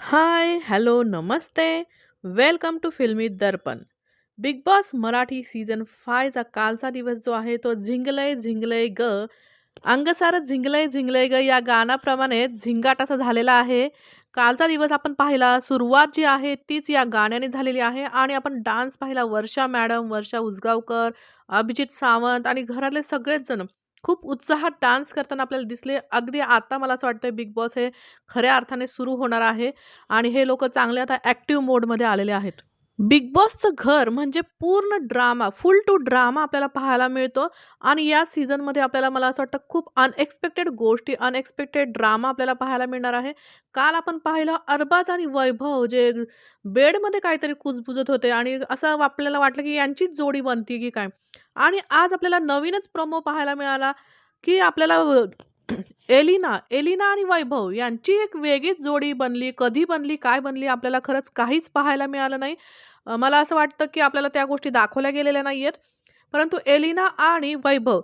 High, hello, Namaste. Welcome to Filmy Darpan. Big boss Marathi season फायचा कालचा दिवस जो आहे तो झिंगलय झिंगलय ग अंगसार झिंगलय झिंगलय ग या गाण्याप्रमाणे झिंगाट असा झालेला आहे. कालचा दिवस आपण पाहिला. सुरुवात जी आहे तीच या गाण्याने झालेली आहे आणि आपण डान्स पाहिला. वर्षा मॅडम, वर्षा उसगावकर, अभिजित सावंत आणि घरातले सगळेच जण खूप उत्साहात डान्स करताना आपल्याला दिसले. अगदी आता मला असं वाटतं बिग बॉस हे खऱ्या अर्थाने सुरू होणार आहे आणि हे लोक चांगले आता ॲक्टिव्ह मोडमध्ये आलेले आहेत. बिग बॉसचं घर म्हणजे पूर्ण ड्रामा, फुल टू ड्रामा आपल्याला पाहायला मिळतो आणि या सीझनमध्ये आपल्याला मला असं वाटतं खूप अनएक्सपेक्टेड गोष्टी, अनएक्सपेक्टेड ड्रामा आपल्याला पाहायला मिळणार आहे. काल आपण पाहिलं अरबाज आणि वैभव जे बेडमध्ये काहीतरी कुजबुजत होते आणि असं आपल्याला वाटलं की यांचीच जोडी बनती की काय? आणि आज आपल्याला नवीनच प्रोमो पाहायला मिळाला, की आपल्याला एलिना, एलिना आणि वैभव यांची एक वेगळीच जोडी बनली. कधी बनली, काय बनली आपल्याला खरंच काहीच पाहायला मिळालं नाही. मला असं वाटतं की आपल्याला त्या गोष्टी दाखवल्या गेलेल्या नाही आहेत परंतु एलिना आणि वैभव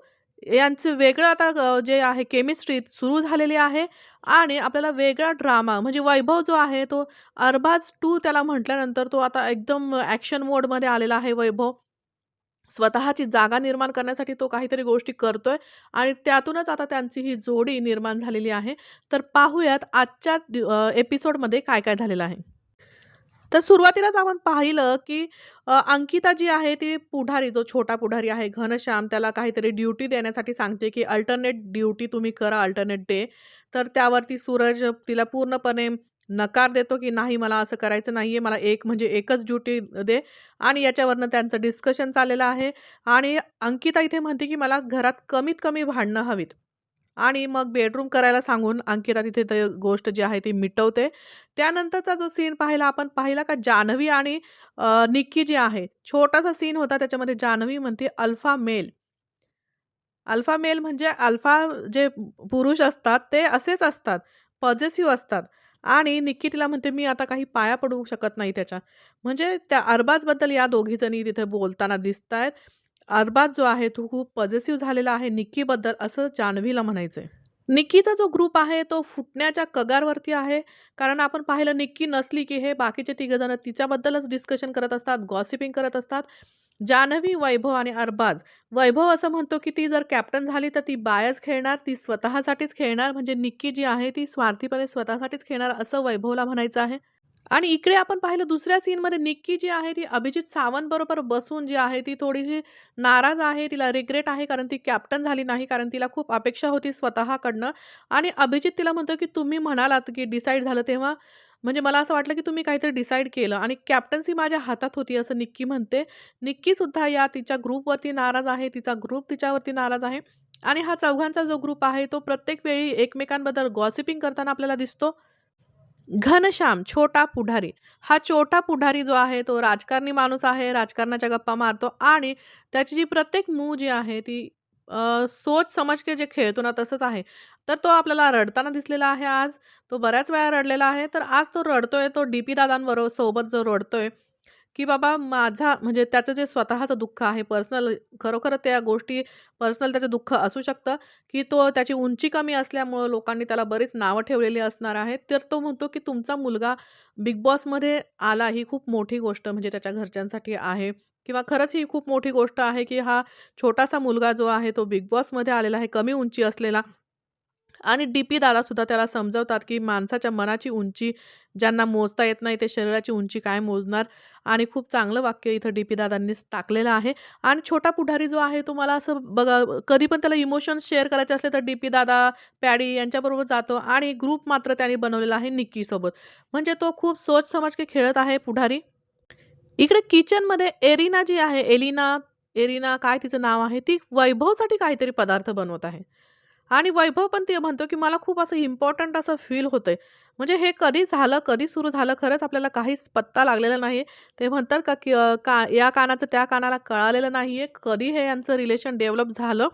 यांचं वेगळं आता जे आहे केमिस्ट्री सुरू झालेली आहे आणि आपल्याला वेगळा ड्रामा म्हणजे वैभव जो आहे तो अरबाज टू त्याला म्हटल्यानंतर तो आता एकदम ॲक्शन मोडमध्ये आलेला आहे वैभव. स्वतःची जागा निर्माण करण्यासाठी तो काहीतरी गोष्टी करतोय आणि त्यातूनच आता त्यांची ही जोडी निर्माण झालेली आहे. तर पाहूयात आजच्या एपिसोडमध्ये काय-काय झालेलं आहे. तर सुरुवातीलाच आपण पाहिलं, की अंकिता जी आहे ती पुढारी, जो छोटा पुढारी आहे घनश्याम, त्याला काहीतरी ड्युटी देण्यासाठी सांगते, की अल्टरनेट ड्युटी तुम्ही करा, अल्टरनेट डे. तर त्यावरती सूरज तिला पूर्णपणे नकार देतो, की नाही मला असं करायचं नाही आहे मला एक म्हणजे एकच ड्युटी दे आणि याच्यावरनं त्यांचं डिस्कशन चाललेलं आहे आणि अंकिता इथे म्हणते, की मला घरात कमीत कमी भांडणं हवीत. आणि मग बेडरूम करायला सांगून अंकिता तिथे ते गोष्ट जी आहे ती मिटवते. त्यानंतरचा जो सीन पाहिला आपण पाहिला का जान्हवी आणि निक्की जी आहे, छोटासा सीन होता त्याच्यामध्ये जान्हवी म्हणते अल्फा मेल. अल्फा मेल म्हणजे अल्फा जे पुरुष असतात ते असेच असतात, पॉझेसिव्ह असतात आणि निक्की तिला म्हणते, "मी आता काही पाया पडू शकत नाही त्याच्या." म्हणजे त्या अरबाजबद्दल या दोघीजणी तिथे बोलताना दिसत आहेत अरबाज जो आहे तो खूप पॉझिटिव्ह झालेला आहे निक्कीबद्दल असं जान्हवीला म्हणायचंय. निक्कीचा जो ग्रुप आहे तो फुटण्याच्या कगारवरती आहे. कारण आपण पाहिलं निक्की नसली, की हे बाकीचे तिघं जण तिच्याबद्दलच डिस्कशन करत असतात, गॉसिपिंग करत असतात. जान्हवी, वैभव आणि अरबाज. वैभव असं म्हणतो, की ती जर कॅप्टन झाली तर ती बायच खेळणार, ती स्वतःसाठीच खेळणार. म्हणजे निक्की जी आहे ती स्वार्थीपणे स्वतःसाठीच खेळणार असं वैभवला म्हणायचं आहे. आणि इकडे आपण पाहिलं दुसऱ्या सीनमध्ये निक्की जी आहे ती अभिजित सावंतबरोबर बसून जी आहे ती थोडीशी नाराज आहे. तिला रिग्रेट आहे कारण ती कॅप्टन झाली नाही. कारण तिला खूप अपेक्षा होती स्वतःकडनं आणि अभिजित तिला म्हणतो, की तुम्ही म्हणालात, की डिसाईड झालं तेव्हा म्हणजे मला असं वाटलं, की तुम्ही काहीतरी डिसाईड केलं आणि कॅप्टन्सी माझ्या हातात होती असं निक्की म्हणते. निक्कीसुद्धा या तिच्या ग्रुपवरती नाराज आहे. तिचा ग्रुप तिच्यावरती नाराज आहे आणि हा चौघांचा जो ग्रुप आहे तो प्रत्येक वेळी एकमेकांबद्दल गॉसिपिंग करताना आपल्याला दिसतो. घनश्याम, छोटा पुढारी. हा छोटा पुढारी जो आहे तो राजकारणी माणूस आहे. राजकारणाच्या गप्पा मारतो आणि त्याची जी प्रत्येक मूव जी आहे ती सोच समज के जे खेळतो ना तसंच आहे. तर तो आपल्याला रडताना दिसलेला आहे आज. तो बऱ्याच वेळा रडलेला आहे. तर आज तो रडतोय. तो डी-पी दादांबरोबर सोबत जो रडतोय, की बाबा माझा म्हणजे त्याचं जे स्वतःचं दुःख आहे पर्सनल खरोखर त्या गोष्टी पर्सनल त्याचं दुःख असू शकतं, की तो त्याची उंची कमी असल्यामुळं लोकांनी त्याला बरीच नावं ठेवलेली असणार आहेत. तर तो म्हणतो, की तुमचा मुलगा बिग बॉसमध्ये आला ही खूप मोठी गोष्ट म्हणजे त्याच्या घरच्यांसाठी आहे किंवा खरंच ही खूप मोठी गोष्ट आहे, की हा छोटासा मुलगा जो आहे तो बिग बॉसमध्ये आलेला आहे, कमी उंची असलेला. आणि डी-पी दादासुद्धा त्याला समजवतात, की माणसाच्या मनाची उंची ज्यांना मोजता येत नाही, ते शरीराची उंची काय मोजणार? आणि खूप चांगलं वाक्य इथं डी-पी दादांनीच टाकलेलं आहे. आणि छोटा पुढारी जो आहे, तो मला असं बघा कधी पण त्याला इमोशन्स शेअर करायचे असले, तर डी-पी दादा, पॅडी यांच्याबरोबर जातो आणि ग्रुप मात्र त्यांनी बनवलेला आहे निक्कीसोबत. म्हणजे तो खूप सोच समज के खेळत आहे पुढारी. इकडे किचनमध्ये एरिना जी आहे, एलिना, एरिना काय तिचं नाव आहे, ती वैभवसाठी काहीतरी पदार्थ बनवत आहे. आणि वैभव पण ते म्हणतो, की मला खूप असं इम्पॉर्टंट असं फील होतंय. म्हणजे हे कधी झालं, कधी सुरू झालं खरंच आपल्याला काहीच पत्ता लागलेला नाही ते म्हणतात का, की का या कानाचं त्या कानाला कळालेलं नाही आहे कधी हे यांचं रिलेशन डेव्हलप झालं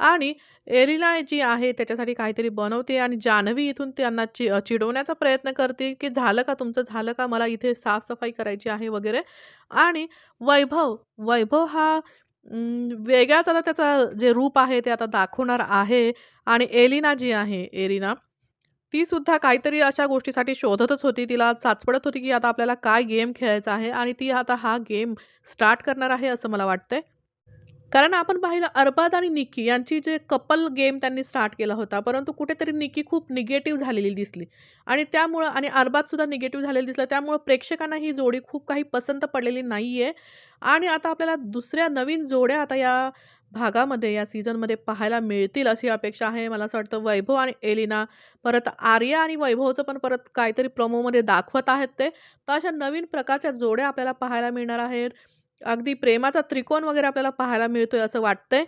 आणि एलिना जी आहे त्याच्यासाठी काहीतरी बनवते आणि जान्हवी इथून त्यांना चि चिडवण्याचा प्रयत्न करते, की "झालं का तुमचं? झालं का? मला इथे साफसफाई करायची आहे" वगैरे. आणि वैभव, वैभव हा अं, वेगळाच आता त्याचा जे रूप आहे ते आता दाखवणार आहे आणि एलिना जी आहे एरिना ती सुद्धा काहीतरी अशा गोष्टीसाठी शोधतच होती. तिला चाचपडत होती, की आता आपल्याला काय गेम खेळायचा आहे आणि ती आता हा गेम स्टार्ट करणार आहे असं मला वाटतंय. कारण आपण पाहिलं अरबाज आणि निकी यांची जे कपल गेम त्यांनी स्टार्ट केला होता. परंतु कुठेतरी निकी खूप निगेटिव्ह झालेली दिसली आणि त्यामुळं आणि अरबाजसुद्धा निगेटिव्ह झालेली दिसलं. त्यामुळं प्रेक्षकांना ही जोडी खूप काही पसंत पडलेली नाही आहे आणि आता आपल्याला दुसऱ्या नवीन जोड्या आता या भागामध्ये, या सीझनमध्ये पाहायला मिळतील अशी अपेक्षा आहे. मला असं वाटतं वैभव आणि एलिना, परत आर्या आणि वैभवचं पण परत काहीतरी प्रोमोमध्ये दाखवत आहेत ते. तर अशा नवीन प्रकारच्या जोड्या आपल्याला पाहायला मिळणार आहेत. अगदी प्रेमाचा त्रिकोण वगैरे आपल्याला पाहायला मिळतोय असं वाटतंय.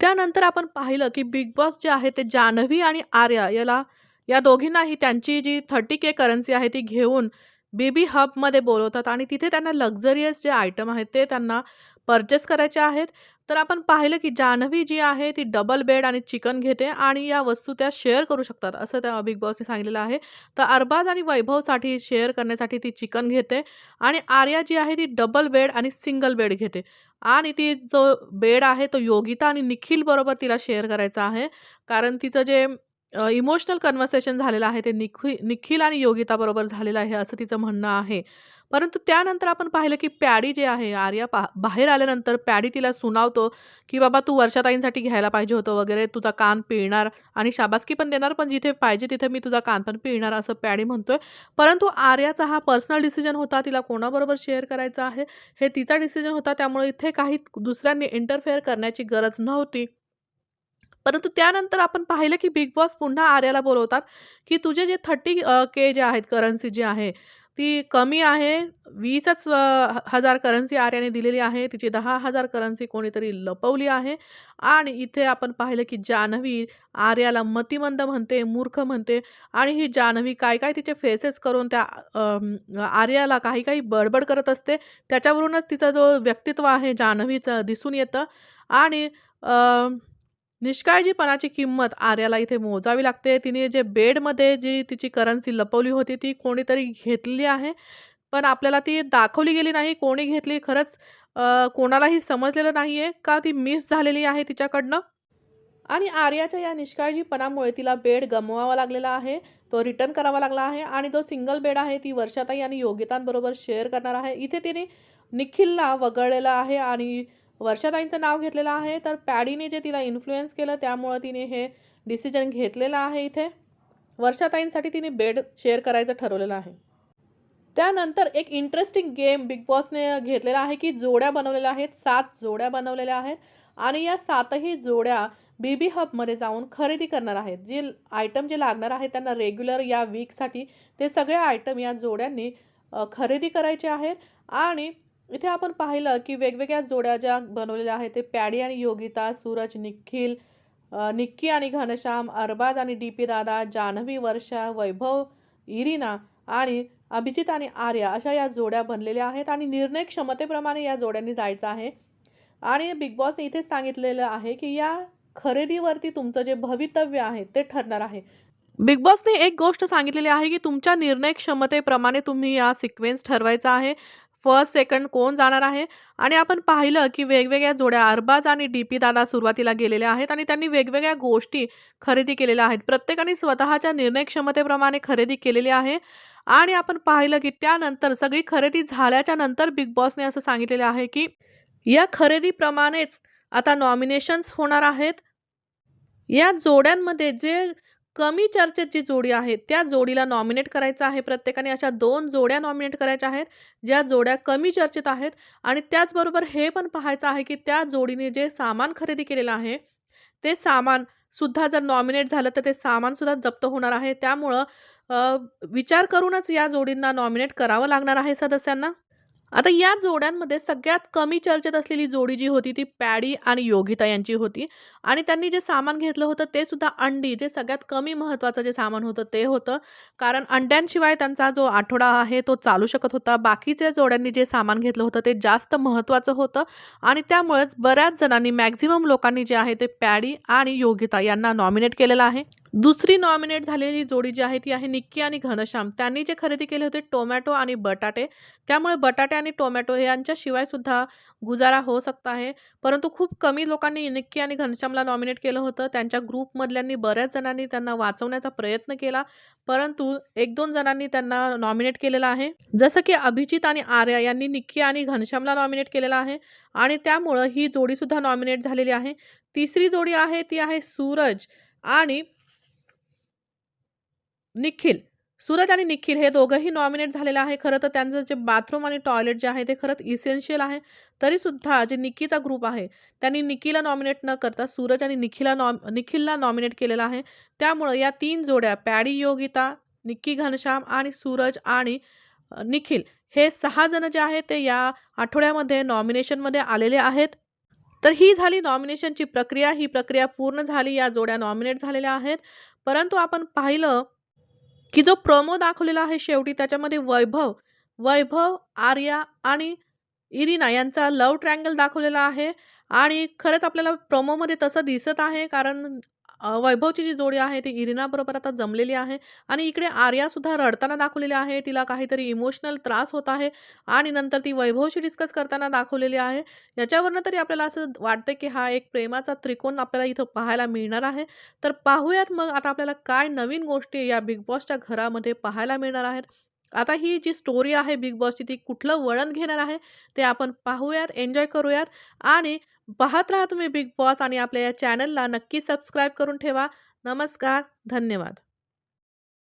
त्यानंतर आपण पाहिलं, की बिग बॉस जे आहे ते जान्हवी आणि आर्या याला या दोघींनाही त्यांची जी 30K करन्सी आहे ती घेऊन बेबी हबमध्ये बोलवतात आणि तिथे त्यांना लक्झरियस जे आयटम आहेत ते त्यांना पर्चेस करायचे आहेत. तर आपण पाहिलं, की जान्हवी जी आहे ती डबल बेड आणि चिकन घेते आणि या वस्तू त्या शेअर करू शकतात असं त्या बिग बॉसने सांगितलेलं आहे. तर अरबाज आणि वैभवसाठी शेअर करण्यासाठी ती चिकन घेते आणि आर्या जी आहे ती डबल बेड आणि सिंगल बेड घेते आणि ती जो बेड आहे तो योगिता आणि निखिल बरोबर तिला शेअर करायचा आहे. कारण तिचं जे इमोशनल कन्व्हर्सेशन झालेलं आहे ते निखि निखिल आणि योगिताबरोबर झालेलं आहे असं तिचं म्हणणं आहे. परंतु त्यानंतर आपण पाहिलं, की पॅडी जे आहे आर्या पा बाहेर आल्यानंतर पॅडी तिला सुनावतो, की "बाबा तू वर्षाताईंसाठी घ्यायला पाहिजे होतं वगैरे. तुझा कान पिळणार आणि शाबासकी पण देणार, पण जिथे पाहिजे तिथे मी तुझा कान पण पिळणार," असं पॅडी म्हणतोय. परंतु आर्याचा हा पर्सनल डिसिजन होता. तिला कोणाबरोबर शेअर करायचं आहे हे तिचा डिसिजन होता. त्यामुळे इथे काही दुसऱ्यांनी इंटरफेअर करण्याची गरज नव्हती. परंतु त्यानंतर आपण पाहिलं, की बिग बॉस पुन्हा आर्याला बोलवतात, की "तुझे जे थर्टी के जे आहेत करन्सी जी आहे ती कमी आहे. वीसच हजार करन्सी आर्याने दिलेली आहे. तिची दहा हजार करन्सी कोणीतरी लपवली आहे." आणि इथे आपण पाहिलं, की जान्हवी आर्याला मतिमंद म्हणते, मूर्ख म्हणते आणि ही जान्हवी काय-काय तिचे फेसेस करून त्या आर्याला काही-काही बडबड करत असते. त्याच्यावरूनच तिचा जो व्यक्तित्व आहे जान्हवीचं दिसून येतं आणि निष्काळजीपणाची किंमत आर्याला इथे मोजावी लागते. तिने जे बेडमध्ये जी तिची करन्सी लपवली होती ती कोणीतरी घेतलेली आहे. पण आपल्याला ती दाखवली गेली नाही. कोणी घेतली खरंच कोणालाही समजलेलं नाही आहे का ती मिस झालेली आहे तिच्याकडनं. आणि आर्याच्या या निष्काळजीपणामुळे तिला बेड गमवावा लागलेला आहे. तो रिटर्न करावा लागला आहे आणि जो सिंगल बेड आहे ती वर्षाताई आणि योगितांबरोबर शेअर करणार आहे. इथे तिने निखिलला वगळलेला आहे आणि वर्षाताईंचं नाव घेतलेलं आहे. तर पॅडीने जे तिला इन्फ्लुएन्स केलं त्यामुळं तिने हे डिसिजन घेतलेलं आहे इथे. वर्षाताईंसाठी तिने बेड शेअर करायचं ठरवलेलं आहे. त्यानंतर एक इंटरेस्टिंग गेम बिग बॉसने घेतलेला आहे, की जोड्या बनवलेल्या आहेत. सात जोड्या बनवलेल्या आहेत आणि या सातही जोड्या बीबी हबमध्ये जाऊन खरेदी करणार आहेत. जे आयटम जे लागणार आहेत त्यांना रेग्युलर या वीकसाठी ते सगळे आयटम या जोड्यांनी खरेदी करायचे आहेत आणि इथे आपण पाहिलं, की वेगवेगळ्या जोड्या ज्या बनवलेल्या आहेत ते पॅडी आणि योगिता, सूरज, निखिल, निक्की आणि घनश्याम, अरबाज आणि डी-पी दादा, जान्हवी, वर्षा, वैभव, इरिना आणि अभिजित आणि आर्या अशा या जोड्या बनलेल्या आहेत आणि निर्णय क्षमतेप्रमाणे या जोड्यांनी जायचं आहे. आणि बिग बॉसने इथेच सांगितलेलं आहे, की या खरेदीवरती तुमचं जे भवितव्य आहे ते ठरणार आहे. बिग बॉसने एक गोष्ट सांगितलेली आहे, की तुमच्या निर्णय क्षमतेप्रमाणे तुम्ही या सिक्वेन्स ठरवायचा आहे. फर्स्ट, सेकंड कोण जाणार आहे आणि आपण पाहिलं, की वेगवेगळ्या जोड्या अरबाज आणि डी-पी दादा सुरुवातीला गेलेल्या आहेत आणि त्यांनी वेगवेगळ्या गोष्टी खरेदी केलेल्या आहेत. प्रत्येकाने स्वतःच्या निर्णय क्षमतेप्रमाणे खरेदी केलेली आहे आणि आपण पाहिलं, की त्यानंतर सगळी खरेदी झाल्याच्यानंतर बिग बॉसने असं सांगितलेलं आहे, की या खरेदीप्रमाणेच आता नॉमिनेशन्स होणार आहेत. या जोड्यांमध्ये जे कमी चर्चेत जी जोडी आहे त्या जोडीला नॉमिनेट करायचं आहे. प्रत्येकाने अशा दोन जोड्या नॉमिनेट करायच्या आहेत, ज्या जोड्या कमी चर्चेत आहेत आणि त्याचबरोबर हे पण पाहायचं आहे, की त्या जोडीने जे सामान खरेदी केलेलं आहे, ते सामान सुद्धा जर नॉमिनेट झालं तर ते सामानसुद्धा जप्त होणार आहे. त्यामुळं विचार करूनच या जोडींना नॉमिनेट करावं लागणार आहे सदस्यांना. आता या जोड्यांमध्ये सगळ्यात कमी चर्चेत असलेली जोडी जी होती ती पॅडी आणि योगिता यांची होती आणि त्यांनी जे सामान घेतलं होतं ते सुद्धा अंडी जे सगळ्यात कमी महत्त्वाचं जे सामान होतं ते होतं. कारण अंड्यांशिवाय त्यांचा जो आठवडा आहे तो चालू शकत होता. बाकीच्या जोड्यांनी जे सामान घेतलं होतं ते जास्त महत्त्वाचं होतं आणि त्यामुळेच बऱ्याच जणांनी मॅक्झिमम लोकांनी जे आहे ते पॅडी आणि योगिता यांना नॉमिनेट केलेलं आहे. दुसरी नॉमिनेट झालेली जोडी जी आहे ती आहे निक्की आणि घनश्याम. त्यांनी जे खरेदी केले होते टोमॅटो आणि बटाटे. त्यामुळे बटाटे आणि टोमॅटो यांच्याशिवाय सुद्धा गुजारा होऊ सकता आहे परंतु खूप कमी लोकांनी निक्की आणि घनश्यामला नॉमिनेट केलं होतं. त्यांच्या ग्रुपमधल्यांनी बऱ्याच जणांनी त्यांना वाचवण्याचा प्रयत्न केला. परंतु 1-2 जणांनी त्यांना नॉमिनेट केलेलं आहे. जसं की अभिजित आणि आर्या यांनी निक्की आणि घनश्यामला नॉमिनेट केलेलं आहे आणि त्यामुळं ही जोडीसुद्धा नॉमिनेट झालेली आहे. तिसरी जोडी आहे ती आहे सूरज आणि निखिल. सूरज आणि निखिल हे दोघंही नॉमिनेट झालेलं आहे. खरं तर त्यांचं जे बाथरूम आणि टॉयलेट जे आहे ते खरंच इसेन्शियल आहे. तरीसुद्धा जे निक्कीचा ग्रुप आहे त्यांनी निक्कीला नॉमिनेट न करता सूरज आणि निखिला नॉम निखिलला नॉमिनेट केलेला आहे. त्यामुळं या तीन जोड्या पॅडी योगिता, निक्की घनश्याम आणि सूरज आणि निखिल हे 6 जण जे आहेत ते या आठवड्यामध्ये नॉमिनेशनमध्ये आलेले आहेत. तर ही झाली नॉमिनेशनची प्रक्रिया. ही प्रक्रिया पूर्ण झाली. या जोड्या नॉमिनेट झालेल्या आहेत. परंतु आपण पाहिलं की जो प्रोमो दाखवलेला आहे शेवटी त्याच्यामध्ये वैभव, वैभव, आर्या आणि इरिना यांचा लव ट्रँगल दाखवलेला आहे. आणि खरंच आपल्याला प्रोमोमध्ये तसं दिसत आहे कारण वैभवची जी जोडी आहे ती इरिनाबरोबर आता जमलेली आहे आणि इकडे आर्यासुद्धा रडताना दाखवलेली आहे. तिला काहीतरी इमोशनल त्रास होत आहे आणि नंतर ती वैभवशी डिस्कस करताना दाखवलेली आहे. याच्यावरनं तरी आपल्याला असं वाटतं की हा एक प्रेमाचा त्रिकोण आपल्याला इथं पाहायला मिळणार आहे. तर पाहूयात मग आता आपल्याला काय नवीन गोष्टी या बिग बॉसच्या घरामध्ये पाहायला मिळणार आहेत. आता ही जी स्टोरी आहे बिग बॉसची ती कुठलं वळण घेणार आहे ते आपण पाहूयात, एन्जॉय करूयात आणि पाहत राहा तुम्ही बिग बॉस आणि आपल्या या चॅनलला नक्की सबस्क्राईब करून ठेवा. नमस्कार, धन्यवाद.